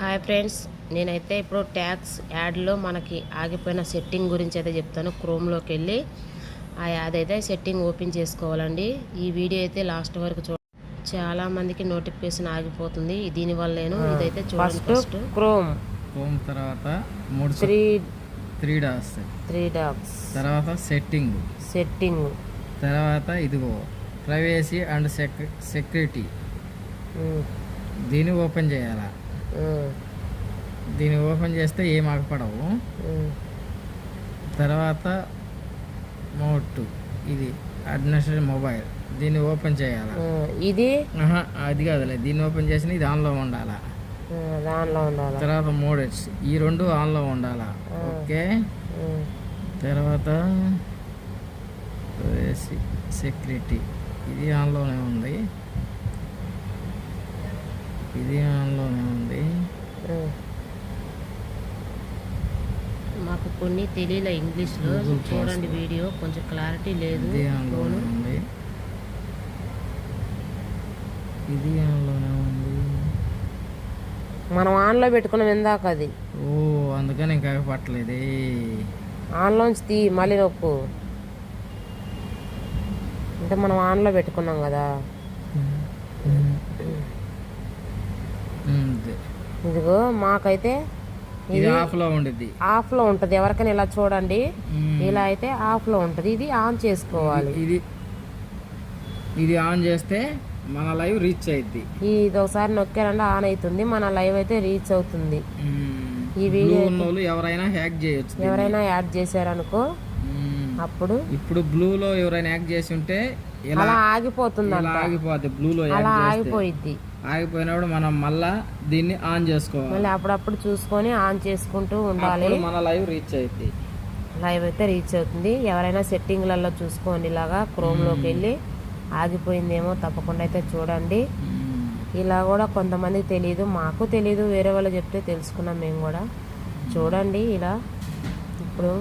Hi friends నేనైతే ఇప్పుడు tax యాడ్లో మనకి ఆగిపోయిన సెట్టింగ్ గురించి అయితే చెప్తాను. క్రోమ్లోకి వెళ్ళి ఆ యాడ్ అయితే సెట్టింగ్ ఓపెన్ చేసుకోవాలండి. ఈ వీడియో అయితే లాస్ట్ వరకు చూ చాలా మందికి నోటిఫికేషన్ ఆగిపోతుంది. దీనివల్ల నేను ఇదైతే చూడండి ఫస్ట్ క్రోమ్ హోమ్ తర్వాత మూడు three three dots three dots తర్వాత సెట్టింగ్ సెట్టింగ్ తర్వాత ఇదిగో ప్రైవేసీ అండ్ సెక్ సెక్యూరిటీ దీన్ని ఓపెన్ చేయాలా? దీన్ని ఓపెన్ చేస్తే ఏం ఆగపడవు. తర్వాత మోట్ ఇది అడ్మినిస్ట్రేషన్ మొబైల్. దీన్ని ఓపెన్ చేయాలా? ఇది? అది కాదులే. దీన్ని ఓపెన్ చేసిన ఇది ఆన్లో ఉండాలా? ఉండాలి? తర్వాత మోడెట్స్ ఈ రెండు ఆన్లో ఉండాలా? ఓకే. తర్వాత సెక్యూరిటీ ఇది ఆన్లోనే ఉంది. ఇది ఆన్లోనే ఉంది. మాకు కొన్ని తెలియలే ఇంగ్లీష్లో. చూడండి వీడియో. కొంచెం క్లారిటీ లేదు. ఇది ఆన్లోనే ఉంది. ఇది ఆన్లోనే ఉంది. మనం ఆన్లో పెట్టుకున్నాం ఇందాక అది. ఓ అందుకని ఇంకా పట్టలేదు ఆన్లోంచి తీ మళ్ళీ నొక్కు. అంటే మనం ఆన్లో పెట్టుకున్నాం కదా. ఇదిగో మాకైతే ఇది ఆఫ్లో ఉండిద్ది. ఆఫ్లో ఉంటుంది. ఎవరికైనా ఇలా చూడండి. ఇలా అయితే ఆఫ్లో ఉంటుంది. ఇది ఆన్ చేసుకోవాలి. ఇది ఇది ఆన్ చేస్తే మన లైవ్ రీచ్ అయింది ఇది ఒకసారి నొక్కారంటే ఆన్ అవుతుంది. మన లైవ్ అయితే రీచ్ అవుతుంది. ఈ వీడియో ఎవరైనా హ్యాక్ చేయొచ్చు ఎవరైనా యాడ్ చేశారనుకో. అప్పుడు ఇప్పుడు బ్లూలో ఎవరైనా యాక్ చేసి ఉంటే అలా ఆగిపోతుంది ఇలా ఆగిపోద్ది బ్లూలో అలా చేస్తే. ఆగిపోయిద్ది. ఆగిపోయినప్పుడు మనం మళ్ళా దీన్ని ఆన్ చేసుకోవాలి. మళ్ళీ అప్పుడప్పుడు చూసుకొని ఆన్ చేసుకుంటూ ఉండాలి. మన లైవ్ రీచ్ అయింది లైవ్ అయితే రీచ్ అవుతుంది. ఎవరైనా సెట్టింగ్లలో చూసుకోండి ఇలాగా క్రోమ్లోకి వెళ్ళి ఆగిపోయిందేమో తప్పకుండా అయితే చూడండి. ఇలా కూడా కొంతమందికి తెలియదు మాకు తెలియదు వేరే వాళ్ళు చెప్తే తెలుసుకున్నాం మేము కూడా. చూడండి ఇలా. ఇప్పుడు